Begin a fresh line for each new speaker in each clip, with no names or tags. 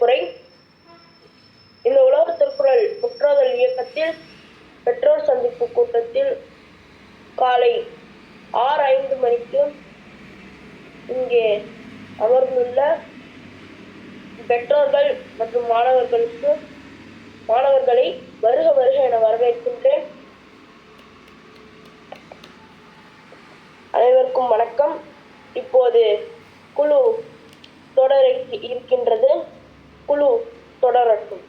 வரவேற்புரை இந்த உலக திருக்குறள் முற்றோதல் இயக்கத்தில் பெற்றோர் சந்திப்பு கூட்டத்தில் காலை ஆறு ஐந்து மணிக்கு இங்கே அமர்ந்துள்ள பெற்றோர்கள் மற்றும் மாணவர்களுக்கு மாணவர்களை வருக வருக என வரவேற்கின்றேன். அனைவருக்கும் வணக்கம். இப்போது குழு தொடர இருக்கின்றது. குழு தொடரட்டும்.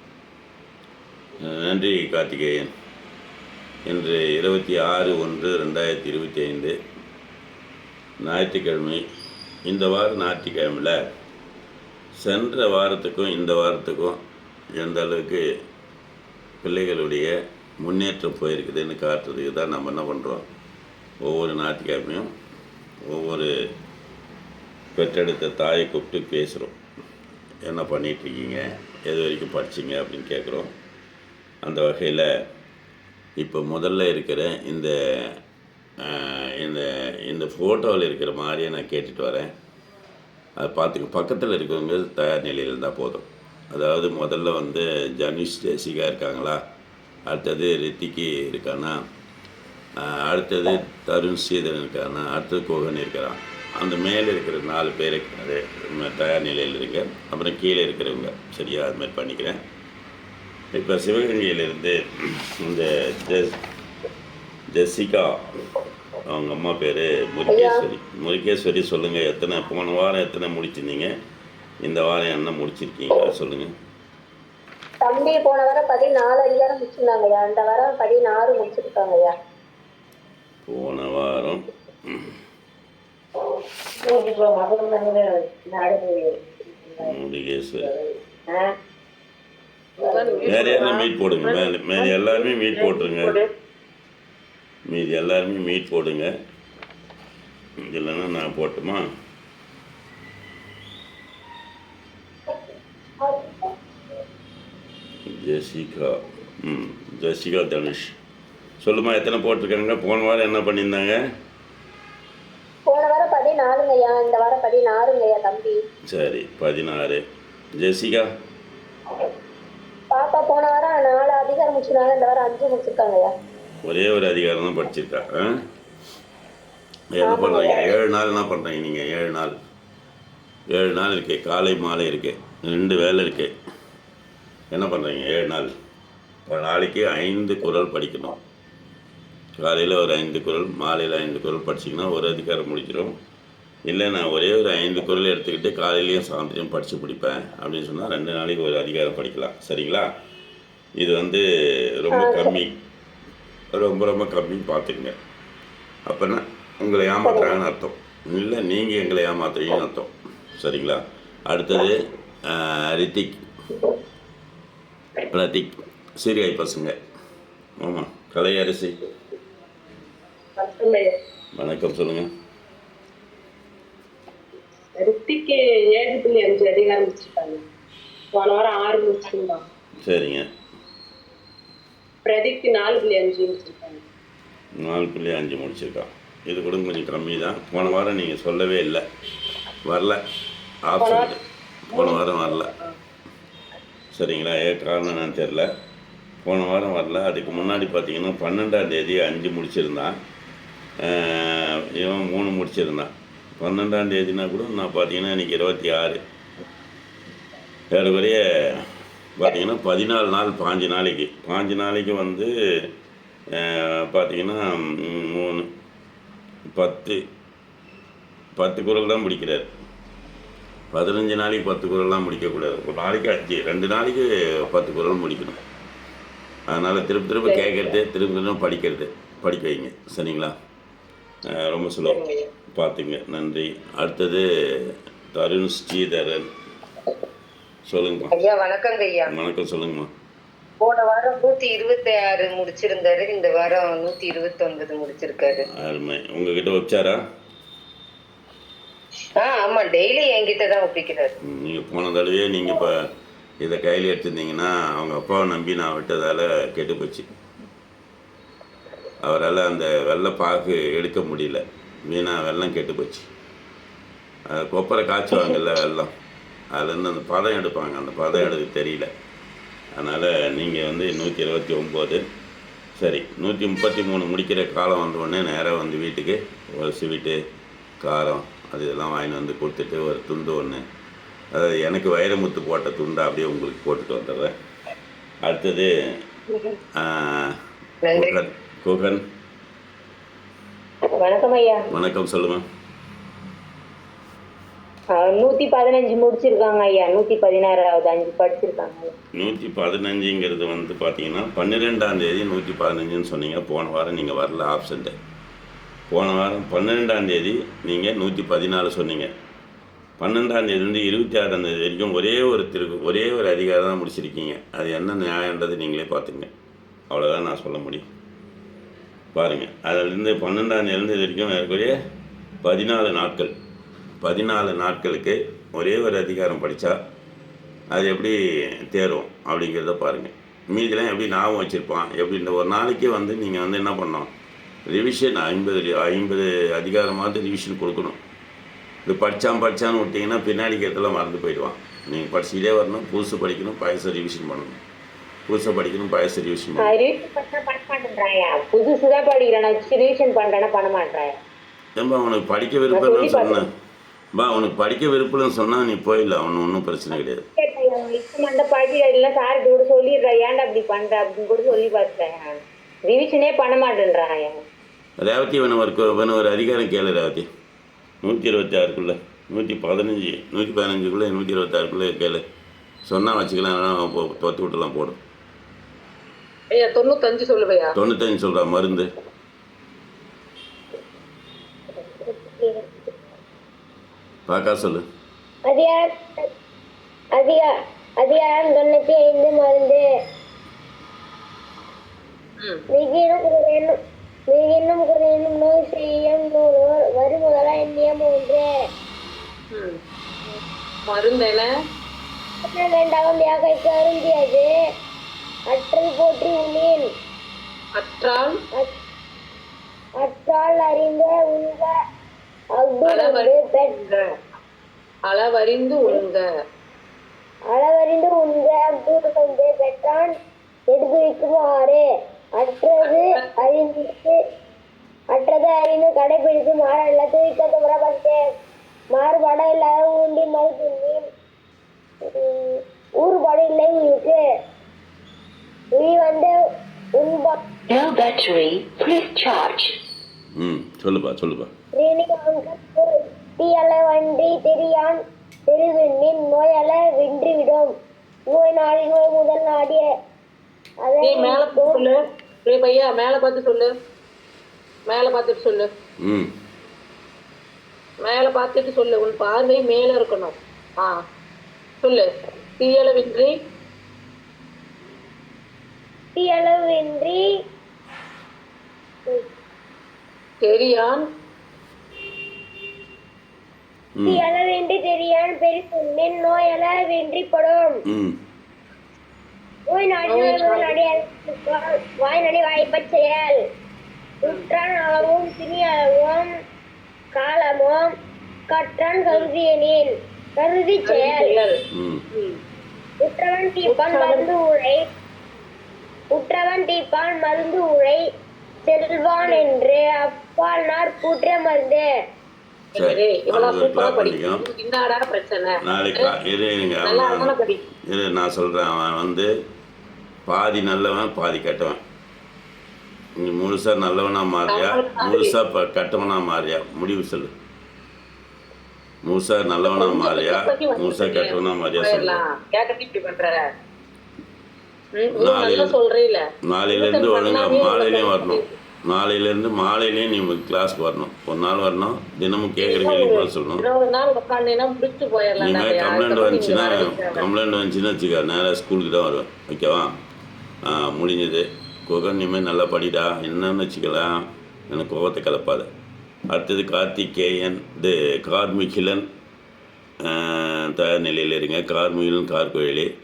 நன்றி கார்த்திகேயன். இன்று இருபத்தி ஆறு ஒன்று ரெண்டாயிரத்தி இருபத்தி ஐந்து ஞாயிற்றுக்கிழமை. இந்த வாரம் ஞாயிற்றுக்கிழமையில் சென்ற வாரத்துக்கும் இந்த வாரத்துக்கும் எந்த அளவுக்கு பிள்ளைகளுடைய முன்னேற்றம் போயிருக்குதுன்னு காட்டுறதுக்கு தான் நம்ம என்ன பண்ணுறோம் ஒவ்வொரு ஞாயிற்றுக்கிழமையும் ஒவ்வொரு பெற்றெடுத்த தாயை கூப்பிட்டு பேசுகிறோம் என்ன பண்ணிகிட்ருக்கீங்க எது வரைக்கும் படிச்சிங்க அப்படின்னு கேட்குறோம் அந்த வகையில் இப்போ முதல்ல இருக்கிற இந்த இந்த இந்த ஃபோட்டோவில் இருக்கிற மாதிரியே நான் கேட்டுட்டு வரேன். அதை பார்த்துக்க பக்கத்தில் இருக்கிறவங்க தயார் நிலையில் இருந்தால் போதும். அதாவது முதல்ல வந்து ஜனுஷ் ஜெசிகா இருக்காங்களா? அடுத்தது ரித்திகி இருக்கானா? அடுத்தது தருண் ஸ்ரீதரன் இருக்கானா? அடுத்தது கோகன் இருக்கிறான். அந்த மேலே இருக்கிற நாலு பேர் அது தயார் நிலையில் இருக்க அப்புறம் கீழே இருக்கிறவங்க சரியா அது மாதிரி பண்ணிக்கிறேன். இப்போ சிவகங்கையிலிருந்து இந்த ஜெசிகா அவங்க அம்மா பேர் முருகேஸ்வரி. முருகேஸ்வரி சொல்லுங்கள் எத்தனை போன வாரம் எத்தனை முடிச்சிருந்தீங்க? இந்த வாரம் என்ன முடிச்சிருக்கீங்க? சொல்லுங்கள்
தம்பி போன வாரம் பதினாலு அதிகாரம் முடிச்சிருந்தாங்கய்யா இந்த வாரம் பதினாறு முடிச்சிருக்காங்கய்யா
போன வாரம் யாரும் மீட் போடுங்க. மீதி எல்லாருமே மீட் போட்டுருங்க. மீதி எல்லாருமே மீட் போடுங்க. இல்லைன்னா நான் போட்டுமா? ஜெசிகா. ம் ஜெசிகா தனுஷ் சொல்லுமா எத்தனை போட்டிருக்காங்க? போன வாரம் என்ன பண்ணியிருந்தாங்க?
பதினாலுங்கய்யா இந்த வாரம் பதினாறுங்கய்யா தம்பி.
சரி பதினாறு. ஜெசிகா?
பாப்பா போன வாரம் நாலு அதிகாரம் முடிச்சிருந்தாங்க இந்த வாரம் அஞ்சு முடிச்சிருக்காங்கய்யா.
ஒரே ஒரு அதிகாரம் தான் படிச்சிருக்கா என்ன பண்ணுறீங்க ஏழு நாள் என்ன பண்ணுறீங்க நீங்கள் ஏழு நாள். ஏழு நாள் இருக்கு காலை மாலை இருக்கு ரெண்டு வேலை இருக்கு. என்ன பண்ணுறீங்க ஏழு நாள். ஒரு நாளைக்கு ஐந்து குரல் படிக்கணும். காலையில் ஒரு ஐந்து குரல் மாலையில் ஐந்து குரல் படிச்சிங்கன்னா ஒரு அதிகாரம் முடிச்சிடும் இல்லை நான் ஒரே ஒரு ஐந்து குரல் எடுத்துக்கிட்டு காலையிலையும் சாயந்தரம் படித்து பிடிப்பேன் அப்படின்னு சொன்னால் ரெண்டு நாளைக்கு ஒரு அதிகாரம் படிக்கலாம். சரிங்களா? இது வந்து ரொம்ப கம்மி. ரொம்ப ரொம்ப கம்மின்னு பார்த்துக்குங்க. அப்போனா உங்களை ஏமாத்துறாங்கன்னு அர்த்தம். இல்லை நீங்கள் எங்களை ஏமாத்துறீங்கன்னு அர்த்தம். சரிங்களா? அடுத்தது ரித்திக். பிரதீக் சீரியாய் பசங்க. ஆமாம் கலையரசி. வணக்கம் சொல்லுங்கள்
ரித்திக்கு ஏழு புள்ளி அஞ்சு அதிகாரம் முடிச்சிருக்காங்க போன வாரம் ஆறு முடிச்சிருந்தான்
சரிங்க.
பிரதீப்க்கு நாலு புள்ளி அஞ்சு முடிச்சிருக்காங்க.
நாலு புள்ளி அஞ்சு முடிச்சிருக்கான் இது கூட கொஞ்சம் கம்மி தான். போன வாரம் நீங்கள் சொல்லவே இல்லை. வரல. ஆப்ஷன் போன வாரம் வரல. சரிங்களா? ஏ காரணம் என்னன்னு தெரில போன வாரம் வரல. அதுக்கு முன்னாடி பார்த்தீங்கன்னா பன்னெண்டாம் தேதி அஞ்சு முடிச்சிருந்தான். இவன் மூணு முடிச்சிருந்தான். பன்னெண்டாம் தேதினா கூட நான் பார்த்தீங்கன்னா இன்றைக்கி இருபத்தி ஆறு. ஏறக்குறைய பார்த்தீங்கன்னா பதினாலு நாள் பாஞ்சு நாளைக்கு. பாஞ்சு நாளைக்கு வந்து பார்த்தீங்கன்னா மூணு பத்து பத்து குரல் தான் முடிக்கிறார். பதினஞ்சு நாளைக்கு பத்து குரல்லாம் முடிக்கக்கூடாது. ஒரு நாளைக்கு அஞ்சு ரெண்டு நாளைக்கு பத்து குரல் முடிக்கணும். அதனால் திரும்ப திரும்ப கேட்குறது திரும்ப திரும்ப படிக்கிறது படிக்க வைங்க. சரிங்களா? ரொம்ப சுலபம். பார்த்துங்க நன்றி. அடுத்தது தருண் ஸ்ரீதரன். சொல்லுங்கம்மா.
ஐயா வணக்கங்க ஐயா.
வணக்கம் சொல்லுங்கம்மா.
போன வாரம் நூத்தி இருபத்தி ஆறு முடிச்சிருந்தாரு. இந்த வாரம் நூத்தி இருபத்தி ஒன்பது முடிச்சிருக்காரு.
அருமை. உங்ககிட்ட வச்சாரா
ஆ ஆமா. டெய்லி என்கிட்ட தான் ஒப்பிக்கிறாரு.
நீங்கள் போன தடவையே நீங்கள் இப்போ இதை கையில் எடுத்திருந்தீங்கன்னா அவங்க அப்பாவை நம்பி நான் விட்டதால் கெட்டு போச்சு அவரால் அந்த வெள்ளை பாக்கு எடுக்க முடியல. வீணா வெள்ளம் கெட்டு போச்சு. அது கொப்பரை காய்ச்சுவாங்கல்ல வெள்ளம். அதுலேருந்து அந்த பதம் எடுப்பாங்க. அந்த பதம் எடுக்க தெரியல. அதனால் நீங்கள் வந்து நூற்றி இருபத்தி ஒம்பது சரி நூற்றி முப்பத்தி மூணு முடிக்கிற காலம் வந்த உடனே நேராக வந்து வீட்டுக்கு ஒரு ஸ்வீட்டு காரம் அது இதெல்லாம் வாங்கிட்டு வந்து கொடுத்துட்டு ஒரு துண்டு ஒன்று அதாவது எனக்கு வைரமுத்து போட்ட துண்டை அப்படியே உங்களுக்கு போட்டுட்டு வந்துடுறேன். அடுத்தது. குகன் குகன்
வணக்கம் ஐயா.
வணக்கம் சொல்லுங்கள்
ஆஹ் நூத்தி பதினஞ்சு முடிச்சிருக்காங்க ஐயா. நூத்தி பதினாறாவது அஞ்சு படிச்சிருக்காங்க.
நூற்றி பதினஞ்சுங்கிறது வந்து பார்த்தீங்கன்னா பன்னிரெண்டாம் தேதி நூற்றி பதினஞ்சுன்னு சொன்னீங்க. போன வாரம் நீங்கள் வரல ஆப்சண்ட்டு போன வாரம் பன்னிரெண்டாம் தேதி நீங்கள் நூற்றி பதினாலு சொன்னீங்க. பன்னெண்டாம் தேதி வந்து இருபத்தி ஆறாம் தேதி வரைக்கும் ஒரே ஒரு திரு ஒரே ஒரு அதிகாரம் தான் முடிச்சிருக்கீங்க. அது என்ன நியாயன்றது நீங்களே பார்த்துங்க அவ்வளோதான் நான் சொல்ல முடியும். பாருங்கள் அதிலிருந்து பன்னெண்டாம் தேதியிலேருந்து இது வரைக்கும் ஏறக்குறைய பதினாலு நாட்கள். பதினாலு நாட்களுக்கு ஒரே ஒரு அதிகாரம் படித்தா அது எப்படி தேரும் அப்படிங்கிறத பாருங்கள் மீதிலாம் எப்படி ஞாபகம் வச்சுருப்பான்? எப்படி இந்த ஒரு நாளைக்கு வந்து நீங்கள் வந்து என்ன பண்ணோம் ரிவிஷன் ஐம்பது ஐம்பது அதிகாரமாவது ரிவிஷன் கொடுக்கணும். இது படித்தான் படித்தான்னு விட்டிங்கன்னா பின்னாடி கேட்டெல்லாம் மறந்து போயிடுவான். நீங்கள் படிச்சுக்கிட்டே வரணும் புதுசு படிக்கணும் பழசை ரிவிஷன் பண்ணணும். புதுசை படிக்கணும் பழசை ரிவிஷன் பண்ணணும்
ஆஹ் revision பண்ணா பண்ண மாட்டேன்றாயா புதுசுதான் படிக்கிறேன். நான் ரிவிஷன் பண்றேன்னா பண்ண மாட்டேன்.
ஏன்பா அவனுக்கு படிக்க விருப்பம்னு சொன்னேன். பா அவனுக்கு படிக்க விருப்பம்னு சொன்னால் நீ போயிடல அவனு ஒன்றும் பிரச்சனை கிடையாது.
மண்ட படிக்கிறதுல சார்கிட்ட கூட சொல்லிடுறேன். ஏன்டா அப்படி பண்ற அப்படின்னு கூட சொல்லி பார்த்தேன் ரிவிஷனே பண்ண மாட்டேன்றான்
ரேவதி இவன் ஒரு இவன் ஒரு அதிகாரம் கேளு ரேவதி. நூற்றி இருபத்தி ஆறுக்குள்ளே நூற்றி பதினஞ்சு நூற்றி பதினஞ்சுக்குள்ளே நூற்றி இருபத்தாறுக்குள்ளே கேளு. சொன்னால் வச்சுக்கலாம் இல்லைன்னா தொத்து விட்டுலாம் போடும்.
ஐயா தொண்ணூத்தஞ்சு சொல்லுவையா?
தொண்ணூத்தஞ்சு சொல்கிறா மருந்து. பாக்கா சொல்லு.
அதிகாரம் அதிகா அதிகாரம் தொண்ணூத்தி ஐந்து மருந்து.
ம்.
மிகினும் குறையனும் மிகினும் குறையனும் நோய் செய்யும் நூலோர் எண்ணியம் ஒன்று
மருந்தென
வேண்டாம் அருந்தியது. அற்றல் போற்றி உள்ளேன்
அற்றால்
அற்றால் அறிந்த உங்க
உண்க. அளவறிந்து உண்க.
அளவறிந்து உண்க அக்புரந்து பெற்றான் எடுத்துரைக்குமாறு அற்றது அறிந்து அற்றது அறிந்து கடைபிடித்து மாறல்ல தூய்க்கத்து முறப்பட்டு மாறுபாடு இல்லாத உண்டி மறுத்துண்ணீன் ஊறுபாடு இல்லை உங்களுக்கு நீ வந்து உண்பா
No battery, please charge.
ம் சொல்லுப்பா சொல்லுப்பா.
தீயல வண்டி தெரியான் தெரிவின் நோயல வென்றுவிடும். நோய் நாடி நோய் முதல் நாடிய அதை
ஏய் மேல சொல்லு. ஏய் பையா மேல பார்த்து சொல்லு. மேல பார்த்துட்டு சொல்லு.
ம்.
மேல பார்த்துட்டு சொல்லு. உன் பார்வை மேல இருக்கணும். ஆ சொல்லு. தீயளவின்றி
தீயளவின்றி
தெரியான்.
ம்.
தீயளவின்றி தெரியான் வென்றிப்படும்
ம்.
நோய் நாடி. நோய் முதல் நாடிய வாய் நடி வாய்ப்பச் செயல் உற்றான் அளவும் திணி அளவும் காலமும் கற்றான் கருதியனின் கருதி செயல். உற்றவன் தீப்பான் மருந்து உழை உற்றவன் தீப்பான் மருந்து உழை செல்வான் என்று அப்பால் நார் கூற்ற மருந்து
நான் சொல்கிறேன் அவன் வந்து பாதி நல்லவன் பாதி கெட்டவன். நீ முழுசாக நல்லவனா மாறியா? இப்போ கெட்டவனா மாறியா? முடிவு சொல்லு. முழுசா நல்லவனா மாறியா? முழுசா கெட்டவனா மாறியா சொல்லு
போயிடலாம் கேட்கறது இப்படி பண்ற ம், நீ
நாளையில- நாளையிலேருந்து ஒழுங்கா மாலையிலையும் வரணும். நாளையிலேருந்து மாலையிலையும் நீ கிளாஸ்க்கு வரணும். ஒரு நாள் வரணும். தினமும் கேட்குற கேள்வி சொல்லணும்.
போயிடலாம்
இனிமேல் கம்ப்ளைண்ட் வந்துச்சுன்னா கம்ப்ளைண்ட் வந்துச்சுன்னா வச்சுக்க நேராக ஸ்கூலுக்கு தான் வருவேன். ஓகேவா? முடிஞ்சது. குகன் இனிமேல் நல்லா படிடா. என்னன்னு வச்சுக்கலாம். எனக்கு கோபத்தை கலப்பாத. அடுத்தது கார்த்திகேயன். இது கார்மிகிலன் தயார் நிலையில் இருங்க. கார்மிகிலன் கார்கோயிலி.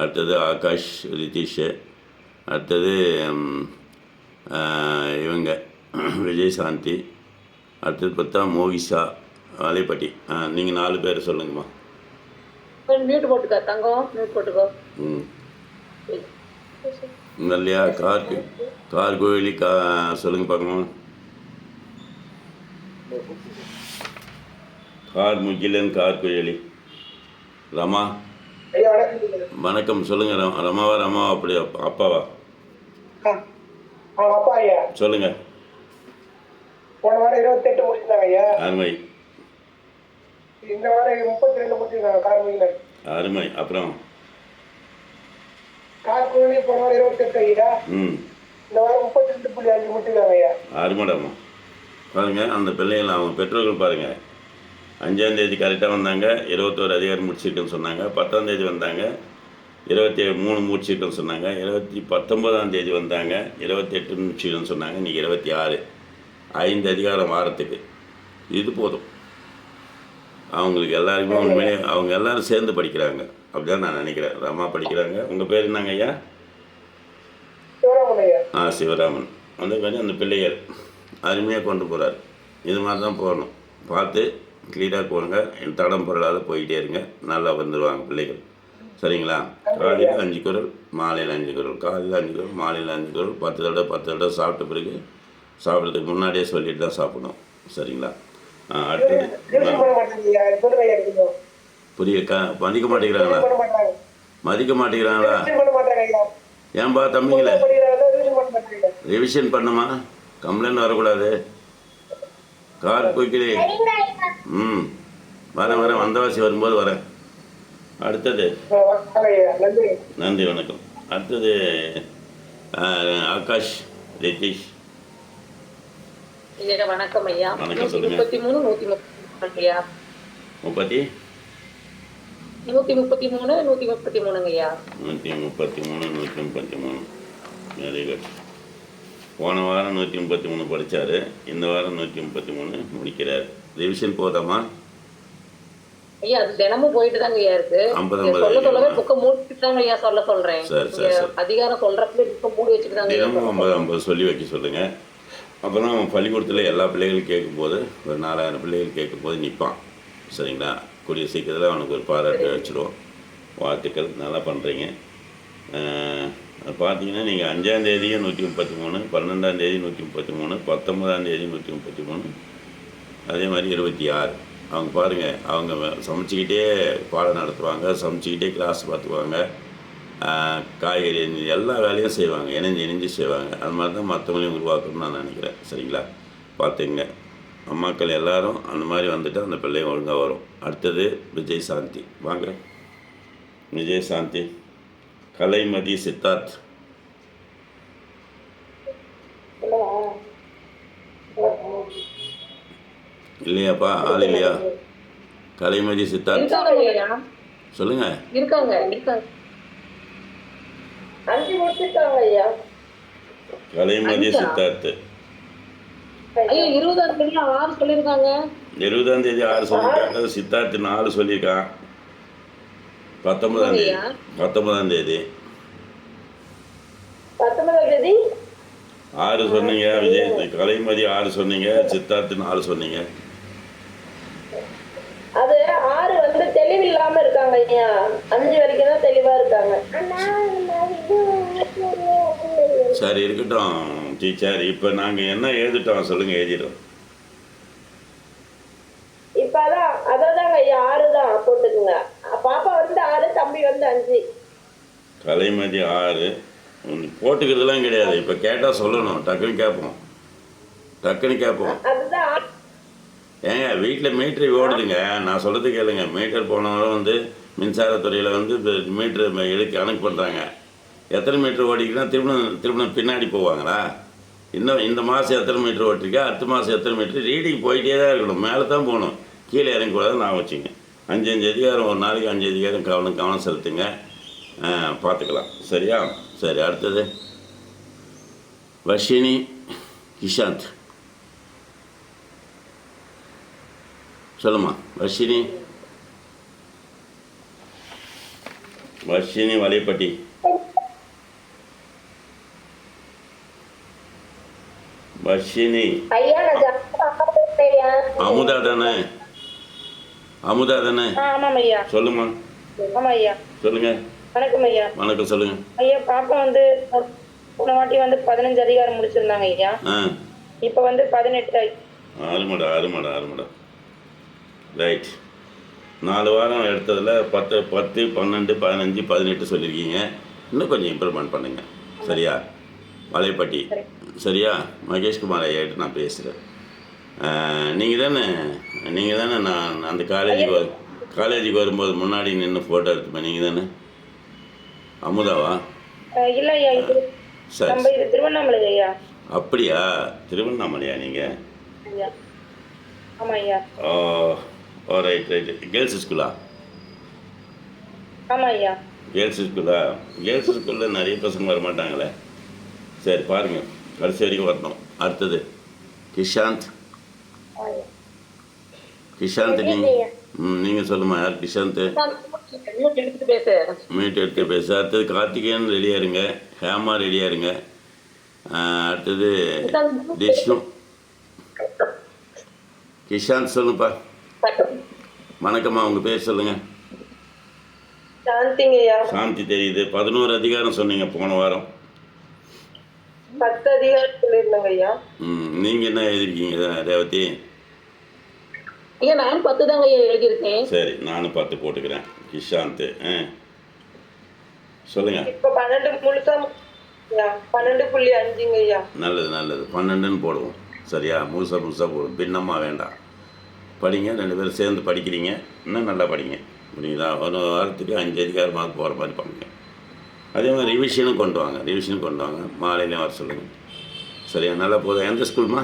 அடுத்தது ஆகாஷ் ரிதீஷ். அடுத்தது ஆ, இவங்க விஜயசாந்தி. அடுத்தது பார்த்தா மோகிஷா வாலிப்பட்டி நீங்கள் நாலு பேர் சொல்லுங்கம்மா.
மியூட் போட்டுக்கோ தங்கம் மியூட் போட்டுக்கோ.
ம். இல்லையா கார் கார் கோயிலி கா சொல்லுங்க பார்க்கணும். கார் முகிலன் கார் கோயிலி. ரமா?
வணக்கம்
சொல்லுங்க ரம் ரமாவா ரமாவா அப்படி அப்பா- அப்பாவா
அப்பா ஐயா.
சொல்லுங்க.
போன வாரம் இருபத்தெட்டு முடிச்சிருந்தாங்க ஐயா.
அருமை.
இந்த வாரம் முப்பத்தி ரெண்டு கோயில
அருமை. அப்புறம்?
கார் கோயிலே போன வாரம் இருபத்தெட்டு ஐயா.
ம்.
இந்த வாரம் முப்பத்தி ரெண்டு புள்ளி அஞ்சு முடிச்சிருக்காங்க ஐயா.
அருமடாமா பாருங்க அந்த பிள்ளைகள் அவங்க பெற்றோர்கள் பாருங்க. அஞ்சாம் தேதி கரெக்டாக வந்தாங்க. இருபத்தோரு அதிகாரம் முடிச்சிருக்குன்னு சொன்னாங்க. பத்தாம் தேதி வந்தாங்க. இருபத்தி மூணு முடிச்சிருக்குன்னு சொன்னாங்க. இருபத்தி பத்தொன்பதாம் தேதி வந்தாங்க. இருபத்தி எட்டு முடிச்சிருக்குன்னு சொன்னாங்க. இன்றைக்கி இருபத்தி ஆறு ஐந்து அதிகாரம் வாரத்துக்கு. இது போதும். அவங்களுக்கு எல்லாருக்குமே உண்மையிலே அவங்க எல்லாரும் சேர்ந்து படிக்கிறாங்க. அப்படிதான் நான் நினைக்கிறேன். ரமா படிக்கிறாங்க. உங்கள் பேர் என்னங்க ஐயா? ஆ சிவராமன். அந்த மாதிரி அந்த பிள்ளைகள் அருமையாக கொண்டு போகிறார் இது மாதிரி தான் போகணும். பார்த்து க்ளீனாக போடுங்க. தடம் பொருளாத போயிட்டே இருங்க. நல்லா வந்துடுவாங்க பிள்ளைகள். சரிங்களா? காலையில் அஞ்சு குரல் மாலையில் அஞ்சு குரல். காலையில் அஞ்சு குரல் மாலையில் அஞ்சு குரல். பத்து தடவை பத்து தடவை சாப்பிட்ட பிறகு சாப்பிட்றதுக்கு முன்னாடியே சொல்லிட்டு தான் சாப்பிடணும். சரிங்களா? ஆ அடுத்தது புரிய மதிக்க மாட்டேங்கிறாங்களா? மதிக்க மாட்டேங்கிறாங்களா?
டியூஷன் பண்ண மாட்டாங்க ஐயா
ஏன்பா தம்பிங்களே? ரிவிஷன் பண்ணுமா? கம்ப்ளைண்ட் வரக்கூடாது. கார் போய்க்கிலே ம். வரேன் வரேன் வந்தவாசி வரும்போது வரேன் அடுத்தது.
நன்றி
வணக்கம். அடுத்தது ஆகாஷ் ரித்தீஷ்
ஐயா வணக்கம் ஐயா.
வணக்கம்,
நூத்தி
சொல்லுங்க.
முப்பத்தி மூணு நூத்தி முப்பத்தி ஐயா.
முப்பத்தி?
நூத்தி முப்பத்தி மூணு நூத்தி முப்பத்தி மூணுங்க ஐயா.
நூற்றி முப்பத்தி மூணு நூற்றி முப்பத்தி மூணு. வெரி குட் போன வாரம் நூற்றி முப்பத்தி மூணு படித்தார் இந்த வாரம் நூற்றி முப்பத்தி மூணு முடிக்கிறார். ரிவிஷன் போதாமா?
ஐயா அது தினமும் போயிட்டு தாங்க ஐயா இருக்கு. சொல்ல சொல்லவே. புக்க மூடிட்டு தாங்க ஐயா சொல்ல சொல்றேன். அதிகாரம் சொல்றப்ப புக்க மூடி வச்சுட்டு தாங்க
தினமும் ஐம்பது ஐம்பது சொல்லி வைக்க சொல்லுங்கள் அப்போ தான் பள்ளிக்கூடத்தில் எல்லா பிள்ளைகளும் கேட்கும்போது ஒரு நாலாயிரம் பிள்ளைகள் கேட்கும்போது நிற்பான் சரிங்களா? கூடிய சீக்கிரத்தில் அவனுக்கு ஒரு பாராட்டு வச்சுருவோம் வாழ்த்துக்கள் நல்லா பண்ணுறீங்க பார்த்தீங்கன்னா நீங்கள் அஞ்சாந்தேதியும் நூற்றி முப்பத்தி மூணு பன்னெண்டாந்தேதி நூற்றி முப்பத்தி மூணு பத்தொன்பதாந்தேதி நூற்றி முப்பத்தி மூணு அதே மாதிரி இருபத்தி ஆறு. அவங்க பாருங்கள் அவங்க சமைச்சிக்கிட்டே பாடம் நடத்துவாங்க சமைச்சிக்கிட்டே கிளாஸ் பார்த்துக்குவாங்க. காய்கறி எல்லா வேலையும் செய்வாங்க இணைஞ்சு இணைஞ்சு செய்வாங்க. அது மாதிரி தான் மற்றவங்களையும் உருவாக்கணும்னு நான் நினைக்கிறேன். சரிங்களா? பார்த்துங்க அம்மாக்கள் எல்லாரும் அந்த மாதிரி வந்துட்டு அந்த பிள்ளைங்க ஒழுங்காக வரும். அடுத்தது விஜய் சாந்தி. வாங்க. விஜய் சாந்தி. கலைமதி சித்தார்த். இல்லையாப்பா ஆள் இல்லையா கலைமதி சித்தார்த் சொல்லுங்க கலைமதி? சித்தார்த்
இருபதாம் தேதி ஆறு சொல்லியிருக்காங்க
ஆறு சித்தார்த் நாலு சொல்லியிருக்கான் பத்தொன்பதாம் தேதி?
பத்தொன்பதாம் தேதி
ஆறு சொன்னீங்க விஜய் கலைமதி ஆறு சொன்னீங்க சித்தார்த் நாலு சொன்னீங்க
அது ஆறு வந்து தெளிவில்லாம இருக்காங்க ஐயா. அஞ்சு வரைக்கும் தான் தெளிவா இருக்காங்க.
சரி இருக்கட்டும் டீச்சர். இப்போ நாங்கள் என்ன எழுதிட்டோம் சொல்லுங்கள் எழுதிடுறோம்
இப்ப அதான் அதான் ஐயா ஆறு தான் போட்டுக்குங்க. பாப்பா வந்து ஆறு தம்பி வந்து அஞ்சு.
கலைமதி ஆறு. போட்டுக்கிறதுலாம் கிடையாது. இப்போ கேட்டால் சொல்லணும். டக்குன்னு கேட்போம். டக்குன்னு கேட்போம்.
அதுதான்
ஏங்க வீட்டில் மீட்ரு ஓடுதுங்க. நான் சொல்கிறது கேளுங்க. மீட்டர் போனவங்களும் வந்து மின்சாரத்துறையில் வந்து மீட்ரு எடுக்க கணக்கு பண்ணுறாங்க எத்தனை மீட்ரு ஓடிக்குன்னா திருமணம் திருமணம் பின்னாடி போவாங்களா? இன்னும் இந்த மாதம் எத்தனை மீட்ரு ஓட்டிருக்கா? அடுத்த மாதம் எத்தனை மீட்ரு ரீடிங் போயிட்டே தான் இருக்கணும். மேலே தான் போகணும். கீழே இறங்கக்கூடாது நான் வச்சுங்க. அஞ்சு அஞ்சு அதிகாரம் ஒரு நாளைக்கு அஞ்சு அதிகாரம் கவனம் கவனம் செலுத்துங்க. பார்த்துக்கலாம். சரியா? சரி அடுத்தது. வஷினி இஷாந்த். சொல்லுமா வர்ஷினி. வர்ஷினி வலைப்பட்டி. வர்ஷினி. அமுதா தானே? அமுதா தானே? சொல்லுமா. சொல்லுங்க.
வணக்கம் ஐயா.
வணக்கம் சொல்லுங்க.
ஐயா பாப்பா வந்து போன வாட்டி வந்து பதினஞ்சு அதிகாரம் முடிச்சிருந்தாங்க ஐயா. இப்ப வந்து பதினெட்டு
அருமடா அருமடா அருமடா ரைட் நாலு வாரம் எடுத்ததில் பத்து பத்து பன்னெண்டு பதினஞ்சு பதினெட்டு சொல்லியிருக்கீங்க இன்னும் கொஞ்சம் இம்ப்ரூவ்மெண்ட் பண்ணுங்கள் சரியா? வலைப்பட்டி சரியா? மகேஷ்குமார் ஐயாட்ட நான் பேசுகிறேன் நீங்கள் தானே நீங்கள் தானே நான் அந்த காலேஜுக்கு வ காலேஜுக்கு வரும்போது முன்னாடி நின்று ஃபோட்டோ எடுத்துப்பேன். நீங்கள் தானே? அமுதாவா? சரி. அப்படியா? திருவண்ணாமலையா நீங்கள்
ஐயா.
ஓ ரைட் ரைட் கேர்ள்ஸ் ஸ்கூலா
ஆமா ஐயா.
கேர்ள்ஸ் ஸ்கூலா கேர்ள்ஸ் ஸ்கூலில் நிறைய பசங்க வர மாட்டாங்களே. சரி பாருங்கள் கடைசி வரைக்கும் வரணும். அடுத்தது கிஷாந்த். கிஷாந்த் நீங்கள் ம் நீங்கள் சொல்லுமா யார்? கிஷாந்த்.
எடுத்துட்டு பேசு.
மீட் எடுத்து பேச. அடுத்தது கார்த்திகேயன் ரெடியாக இருங்க. ஹேமா ரெடியாக இருங்க. அடுத்தது விஷ்ணு கிஷாந்த் சொல்லுப்பா. வணக்கம்மா உங்கள் பேர் சொல்லுங்கள்
சாந்திங்க ஐயா.
சாந்தி தெரியுது. பதினோரு அதிகாரம் சொன்னீங்க போன வாரம்.
பத்து அதிகாரம் சொல்லியிருந்தாங்க ஐயா.
ம் நீங்கள் என்ன எழுதிருக்கீங்க ரேவதி?
ஐயா நான் பத்து தாங்க ஐயா எழுதியிருக்கேன்.
சரி நானும் பார்த்து போட்டுக்கிறேன். கிஷாந்த் ஆ. சொல்லுங்கள்
இப்ப பன்னெண்டு முழுசா ஐயா பன்னெண்டு புள்ளி அஞ்சுங்க ஐயா.
நல்லது நல்லது. பன்னெண்டுன்னு போடுவோம். சரியா? முழுசாக முழுசாக போடுவோம். பின்னமாக வேண்டாம். படிங்க ரெண்டு பேரும் சேர்ந்து படிக்கிறீங்க. இன்னும் நல்லா படிங்க. புரியுதா? ஒரு வாரத்துக்கு அஞ்சு அதிகாரமாக போகிற மாதிரி பண்ணுங்க. அதே மாதிரி ரிவிஷனும் கொண்டு வாங்க. ரிவிஷனும் கொண்டு வாங்க. மாலையிலையும் வர சொல்லுங்கள் சரியா? நல்லா போதும் எந்த ஸ்கூல்மா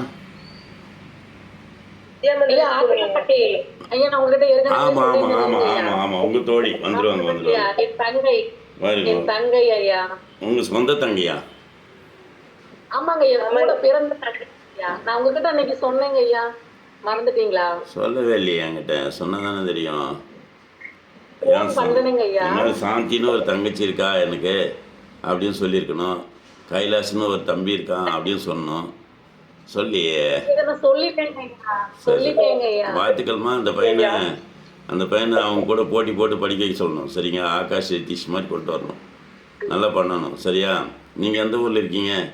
ஆமாம்
சொல்லியிருந்தேன் ஐயா.
ஆமாம் ஆமாம் உங்கள் தோழி
தங்கை. ஐயா.
உங்கள் சொந்த தங்கியா?
ஆமாங்க ஐயா பிறந்த நான் உங்ககிட்ட அன்னைக்கு சொன்னேங்க ஐயா. மறந்துட்டீங்களா?
சொல்லவே இல்லையே என்கிட்ட. சொன்னதானே தெரியும். மாதிரி சாந்தின்னு ஒரு தங்கச்சி இருக்கா எனக்கு? அப்படின்னு சொல்லியிருக்கணும். கைலாஷ்னு ஒரு தம்பி இருக்கான் அப்படின்னு சொன்னோம். சொல்லியே. வாழ்த்துக்கள்மா அந்த பையனை. அந்த பையனை அவங்க கூட போட்டி போட்டு படிக்க வைக்க சொல்லணும். சரிங்க ஆகாஷ் நிதிஷ் மாதிரி கொண்டு வரணும். நல்லா பண்ணணும். சரியா? நீங்கள் எந்த ஊரில் இருக்கீங்க?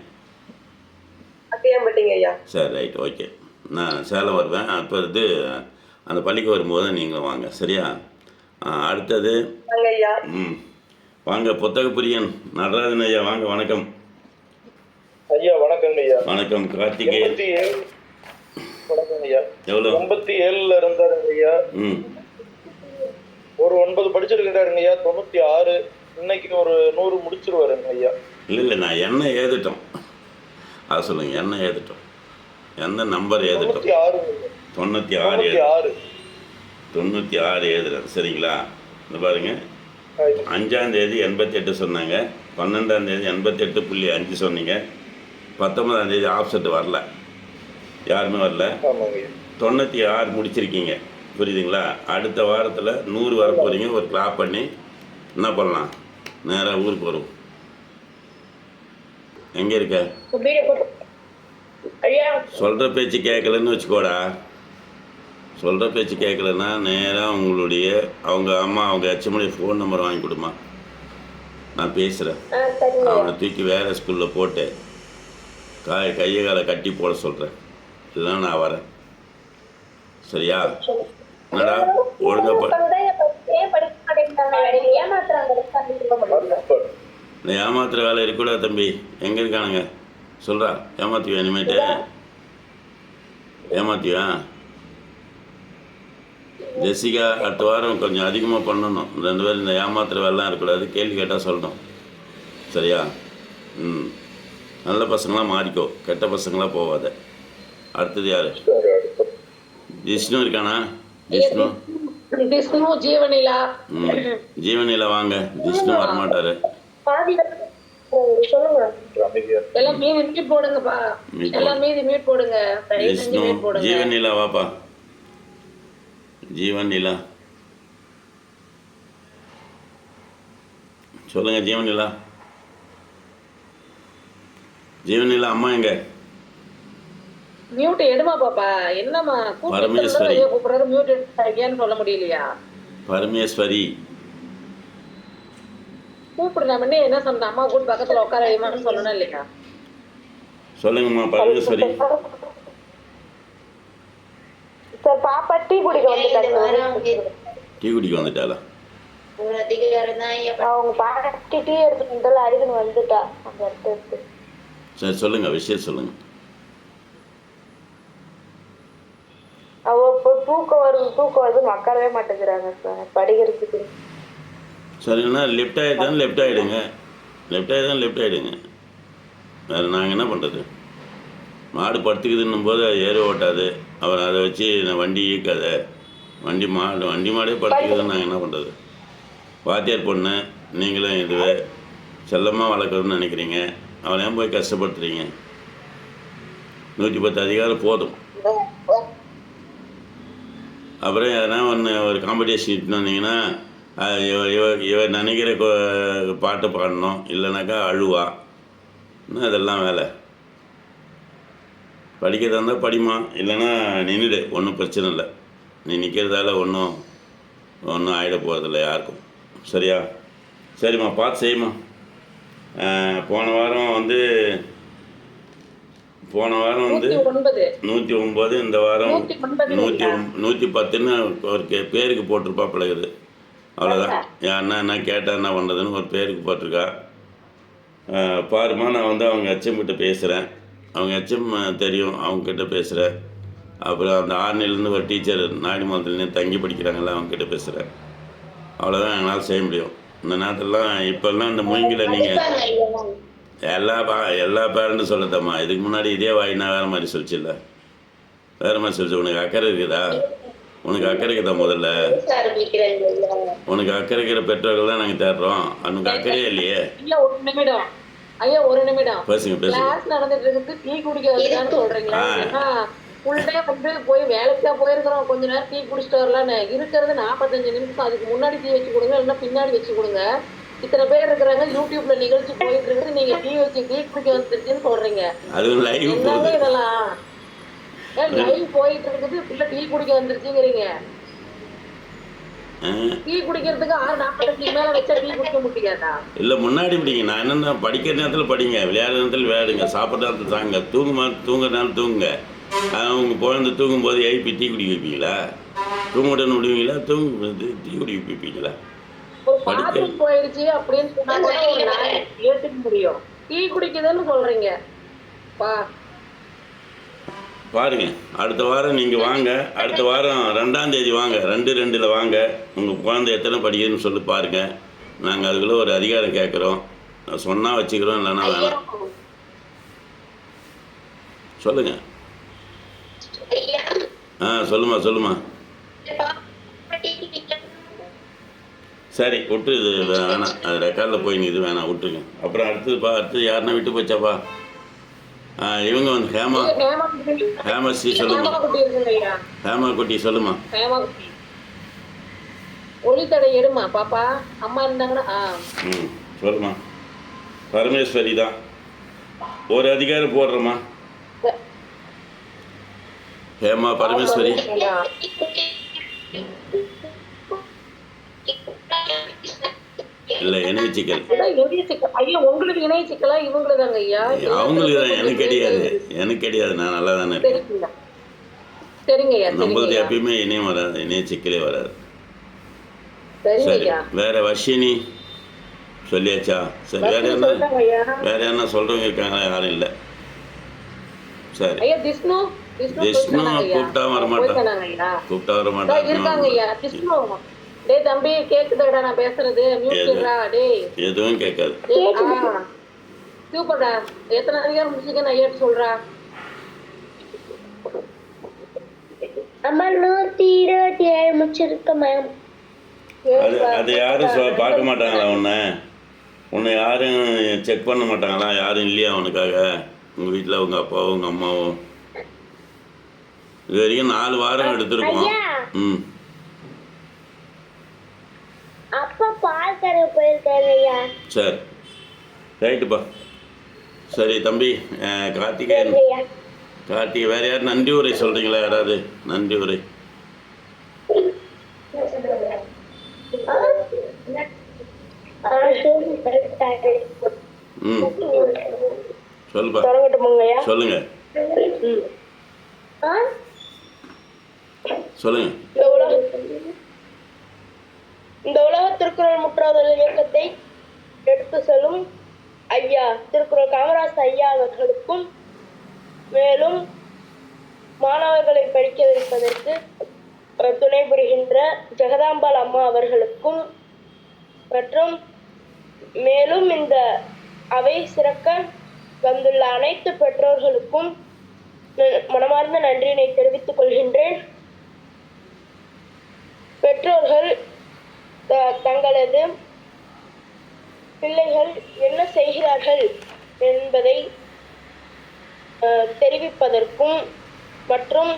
சரி ரைட் ஓகே. நான் சேலம் வருவேன். அப்போ இது அந்த பள்ளிக்கு வரும்போது நீங்களும் வாங்க. சரியா? அடுத்தது ம். வாங்க புத்தக பிரியன் நடராஜன் ஐயா வாங்க வணக்கம்.
ஐயா வணக்கங்க ஐயா.
வணக்கம் கார்த்திகேயன் எவ்வளோ?
எண்பத்தி ஏழுல இருந்தாருங்க ஐயா.
ம்.
ஒரு ஒன்பது படிச்சிருக்கிறாருங்க ஐயா. தொண்ணூத்தி ஆறு இன்னைக்கு ஒரு நூறு முடிச்சிருவாருங்க ஐயா.
இல்லை இல்லை நான் என்ன ஏதுட்டோம் அதை சொல்லுங்கள் என்ன ஏதுட்டோம் எந்த நம்பர்
ஆறு.
தொண்ணூற்றி ஆறு
ஆறு.
தொண்ணூற்றி ஆறு ஏதுறேன் சரிங்களா? இந்த பாருங்க.
ஆ,
அஞ்சாம் தேதி எண்பத்தெட்டு சொன்னாங்க. பன்னெண்டாம் தேதி எண்பத்தெட்டு புள்ளி அஞ்சு சொன்னீங்க. பத்தொன்பதாம் தேதி ஆப்செட் வரல. யாருமே வரல. தொண்ணூற்றி ஆறு முடிச்சிருக்கீங்க. புரியுதுங்களா? அடுத்த வாரத்தில் நூறு வர போகிறீங்க ஒரு கிளாப் பண்ணி என்ன பண்ணலாம்? நேராக ஊருக்கு வரும் எங்கே இருக்க? சொல்கிற பேச்சு கேட்கலன்னு வச்சுக்கோடா. சொல்கிற பேச்சு கேட்கலன்னா நேராக உங்களுடைய அவங்க அம்மா அவங்க எச்சமுடைய ஃபோன் நம்பர் வாங்கி கொடுமா நான் பேசுகிறேன் அவனை தூக்கி வேறு ஸ்கூலில் போட்டு காய் கையை காலை கட்டி போட சொல்கிறேன் இல்லைன்னா நான் வரேன். சரியா? என்னடா? ஒழுங்கா ஏமாத்துற வேலை இருக்கக்கூடாது தம்பி. எங்கே இருக்கானுங்க? சொல்கிறா ஏமாத்துவியா இனிமேட்டு? ஏமாத்துவியா ஜெசிகா அடுத்த வாரம் கொஞ்சம் அதிகமாக பண்ணணும். ரெண்டு பேரும் இந்த ஏமாத்துற வேலைலாம் இருக்கக்கூடாது. கேள்வி கேட்டால் சொல்லணும். சரியா? ம். நல்ல பசங்களாம் மாறிக்கோ. கெட்ட பசங்களாம் போகாத அடுத்தது யார்? ஜிஷ்ணு இருக்கானா? ஜிஷ்ணு
ஜீவனிலா
ம். ஜீவனியில் வாங்க. ஜிஷ்ணு வரமாட்டார்.
போடுங்க.
ஜீவனிலா வாப்பா. ஜீவனிலா சொல்லுங்க ஜீவனிலா ஜீவனிலா அம்மா எங்க?
மியூட் எடுமா பாப்பா. என்னம்மா?
பரமேஸ்வரி.
கூப்பிடுறது மியூட் சொல்ல முடியலையா?
பரமேஸ்வரி.
என்ன சொன்னேன் அம்மா கூட பக்கத்துல உட்கார வைமான்னு சொல்லணும் இல்லையா?
சொல்லுங்கம்மா பரமேஸ்வரி
சார். பாப்பா டீ குடிக்க வந்துட்டாங்க.
டீ குடிக்க வந்துட்டாளா?
அவங்க பாட்டி டீ எடுத்துட்டு அருகன் வந்துட்டா. அந்த இடத்துல
சரி சொல்லுங்கள் விஷயம் சொல்லுங்கள்
அவ தூக்கம் வருது தூக்கம் வருது உட்காரவே மாட்டேங்கிறாங்க சார் படிக்கிறதுக்கு.
சரிங்கண்ணா லெஃப்ட் ஆகிட்டாலும் லெஃப்ட் ஆகிடுங்க லெஃப்ட் ஆகிதான் லெஃப்ட் ஆகிடுங்க வேறு நாங்கள் என்ன பண்ணுறது மாடு படுத்துக்குதுன்னும் போது அது ஏறு ஓட்டாது. அப்புறம் அதை வச்சு வண்டி இயக்காத. வண்டி மாடு வண்டி மாடே படுத்துக்குதுன்னு நாங்கள் என்ன பண்ணுறது வாத்தியார் பொண்ணு நீங்களும் இதுவே செல்லமாக வளர்க்கணும்னு நினைக்கிறீங்க. அவனை ஏன் போய் கஷ்டப்படுத்துறீங்க. நூற்றி பத்து அதிகாரம் போதும். அப்புறம் எதனா ஒன்று ஒரு காம்படிஷன் இட்டுன்னு வந்தீங்கன்னா இவ இவ இவ நினைக்கிற பாட்டு பாடணும் இல்லைனாக்கா அழுவா. இன்னும் அதெல்லாம் வேலை? படிக்கிறதா இருந்தால் படிமா இல்லைன்னா நின்றுடு ஒன்றும் பிரச்சனை இல்லை. நீ நிற்கிறதால ஒன்றும் ஒன்றும் ஆகிட போகிறதில்ல யாருக்கும். சரியா? சரிம்மா பார்த்து செய்யுமா போன வாரம் வந்து போன வாரம் வந்து நூற்றி ஒம்பது இந்த வாரம் நூற்றி நூற்றி பத்துன்னு ஒரு பேருக்கு போட்டிருப்பா பிள்ளைகுது அவ்வளோதான் என் அண்ணா என்ன கேட்டா என்ன பண்ணுறதுன்னு ஒரு பேருக்கு போட்டிருக்கா. பாருமா நான் வந்து அவங்க ஹெச்எம் கிட்ட பேசுகிறேன் அவங்க ஹெச்எம் தெரியும். அவங்க கிட்ட பேசுகிறேன் அப்புறம் அந்த ஆர்னிலேருந்து ஒரு டீச்சர் நாடிமலத்துலேருந்து தங்கி படிக்கிறாங்கல்ல அவங்க கிட்ட பேசுகிறேன் அவ்வளோதான் எங்களால் செய்ய முடியும். இந்த நேரத்துலலாம் இப்போல்லாம் இந்த மூங்கில நீங்கள் எல்லா பா எல்லா பேரண்ட்டும் சொல்லத்தம்மா இதுக்கு முன்னாடி இதே வாயினா வேறு மாதிரி சொல்லிச்சுல்ல. வேறு மாதிரி சொல்லிச்சு. உனக்கு அக்கறை இருக்குதா? உனக்கு அக்கறை இருக்குதா முதல்ல. உனக்கு அக்கறை இருக்கிற பெற்றோர்கள் தான் நாங்கள் தேடுறோம். உனக்கு அக்கறையே இல்லையே.
ஐயா ஒரு நிமிடம். ஐயா ஒரு நிமிடம்.
பேசுங்க பேசுங்க.
கிளாஸ் நடந்துட்டு இருக்குது டீ குடிக்க வந்துட்டான்னு சொல்றீங்களா? ஃபுல் வந்து போய் வேலைக்கு தான் போயிருக்கிறோம். கொஞ்ச நேரம் டீ குடிச்சிட்டு வரலான்னு. இருக்கிறது நாற்பத்தஞ்சு நிமிஷம். அதுக்கு முன்னாடி டீ வச்சு கொடுங்க இல்லைன்னா பின்னாடி வச்சு கொடுங்க. இத்தனை பேர் இருக்கிறாங்க யூடியூப்ல நிகழ்ச்சி போயிட்டு இருக்குது. நீங்க டீ வச்சு டீ குடிக்க வந்துருச்சுன்னு சொல்றீங்க.
அதுவும் லைவ்
இதெல்லாம் போயிட்டு இருக்குது. பிள்ளை டீ குடிக்க வந்துருச்சுங்கிறீங்க. டீ குடிக்கிறதுக்கு ஆறு நாற்பத்தஞ்சுக்கு மேல வச்சா டீ குடிக்க முடியாதா?
இல்லை முன்னாடி படிங்க. நான் என்னென்ன படிக்கிற நேரத்தில் படிங்க. விளையாடுற நேரத்தில் விளையாடுங்க. சாப்பிட்ற நேரத்தில் தாங்க. தூங்குமா தூங்குற நேரம் தூங்குங்க. அவங்க குழந்தை தூங்கும்போது எழுப்பி டீ குடிக்க வைப்பீங்களா? தூங்க விடணும் விடுவீங்களா தூங்கு டீ குடிக்க வைப்பீங்களா?
போயிடுச்சு அப்படின்னு சொன்னா கூட ஒரு நாய் ஏத்துக்க முடியும். டீ குடிக்குதுன்னு சொல்றீங்க. பாருங்கள்
பாருங்க அடுத்த வாரம் நீங்கள் வாங்க அடுத்த வாரம் ரெண்டாம் தேதி வாங்க ரெண்டு ரெண்டில் வாங்க. உங்கள் குழந்தை எத்தனை படிக்கிறதுன்னு சொல்லி பாருங்க. நாங்கள் அதுக்குள்ளே ஒரு அதிகாரம் கேட்குறோம் சொன்னால் வச்சுக்கிறோம் இல்லைன்னா வேணாம். சொல்லுங்கள் ஆ சொல்லுமா சொல்லுமா. சரி விட்டு இது வேணாம். அது ரெக்கார்டில் போய் நீ இது வேணாம் விட்டுருங்க. அப்புறம் அடுத்ததுப்பா அடுத்தது யாருன்னா விட்டு போச்சாப்பா? இவங்க வந்து ஹேமா.
ஹேமா குட்டி
ஹேமா ஸ்ரீ சொல்லுமா?
ஹேமா குட்டி
சொல்லுமா?
ஹேமா ஒளித்தடை எடுமா பாப்பா? அம்மா இருந்தாங்கன்னா
ம் சொல்லுமா. பரமேஸ்வரி தான். ஒரு அதிகாரம் போடுறோமா ஹேமா பரமேஸ்வரி.
ஐயா.
இல்லை இணைய சிக்கல்.
ஐயா உங்களுக்கு இணைய சிக்கலா? இவங்களுதாங்க ஐயா?
அவங்களுக்கு தான் எனக்கு கிடையாது எனக்கு கிடையாது நான் நல்லா தானே இருக்கேன்.
சரிங்க ஐயா ஐயா.
எப்பயுமே இணையம் வராது. இணைய சிக்கலே வராது. சரி. வேற வர்ஷினி சொல்லியாச்சா? சரி வேற என்ன? வேற என்ன சொல்றவங்க இருக்காங்களா? யாரும் இல்லை. சரி.
ஐயா விஷ்ணு? விஷ்ணு.
கூப்பிட்டா வர மாட்டான்.
போயிட்டானாங்க ஐயா.
கூப்பிட்டா வர
இதோ இருக்காங்க
மாட்டாங்க
ஐயா. விஷ்ணு. டேய் தம்பி கேக்குதாடா நான் பேசுறது. மியூட்ரா டேய்.
எதுவும் கேட்காது
சூப்பர்டா. எத்தனை அதிகாரம் முடிச்சிருக்கேன் நான் ஏற்று சொல்றா?
அம்மா நூத்தி இருபத்தி ஏழு முடிச்சிருக்க மேம்
அது அது யாரும் பார்க்க மாட்டாங்களா உன்னை? உன்னை யாரும் செக் பண்ண மாட்டாங்களா? யாரும் இல்லையா உனக்காக? உங்கள் வீட்டில் உங்கள் அப்பாவும் உங்கள் அம்மாவும். இது வரைக்கும் நாலு வாரம் எடுத்திருக்கோம். ம்
அப்பா கறவை போயிருக்காங்க ஐயா
சரி ரைட்டுப்பா சரி தம்பி கார்த்திகேயன். கார்த்திகை வேறு யார்? நன்றி உரை சொல்கிறீங்களா யாராவது? நன்றி உரை. ம். சொல்லுப்பா. சொல்லுங்க. சொல்லுங்க.
இந்த உலக திருக்குறள் முற்றாதல் இயக்கத்தை எடுத்து செல்லும் ஐயா திருக்குறள் காமராஜ் ஐயா அவர்களுக்கும் மேலும் மாணவர்களை படிக்க வைப்பதற்கு துணை புரிகின்ற ஜெகதாம்பாள் அம்மா அவர்களுக்கும் மற்றும் மேலும் இந்த அவை சிறக்க வந்துள்ள அனைத்து பெற்றோர்களுக்கும் ந- மனமார்ந்த நன்றியினை தெரிவித்துக் கொள்கின்றேன். பெற்றோர்கள் தங்களது பிள்ளைகள் என்ன செய்கிறார்கள் என்பதை தெரிவிப்பதற்கும் மற்றும்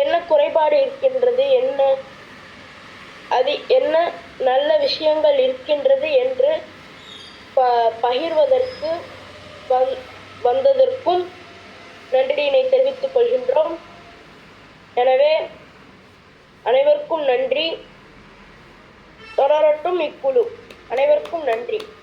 என்ன குறைபாடு இருக்கின்றது என்ன அது என்ன நல்ல விஷயங்கள் இருக்கின்றது என்று ப பகிர்வதற்கு வந் வந்ததற்கும் நன்றியினை தெரிவித்துக் கொள்கின்றோம். எனவே அனைவருக்கும் நன்றி. தொடரட்டும் இக்குழு. அனைவருக்கும் நன்றி.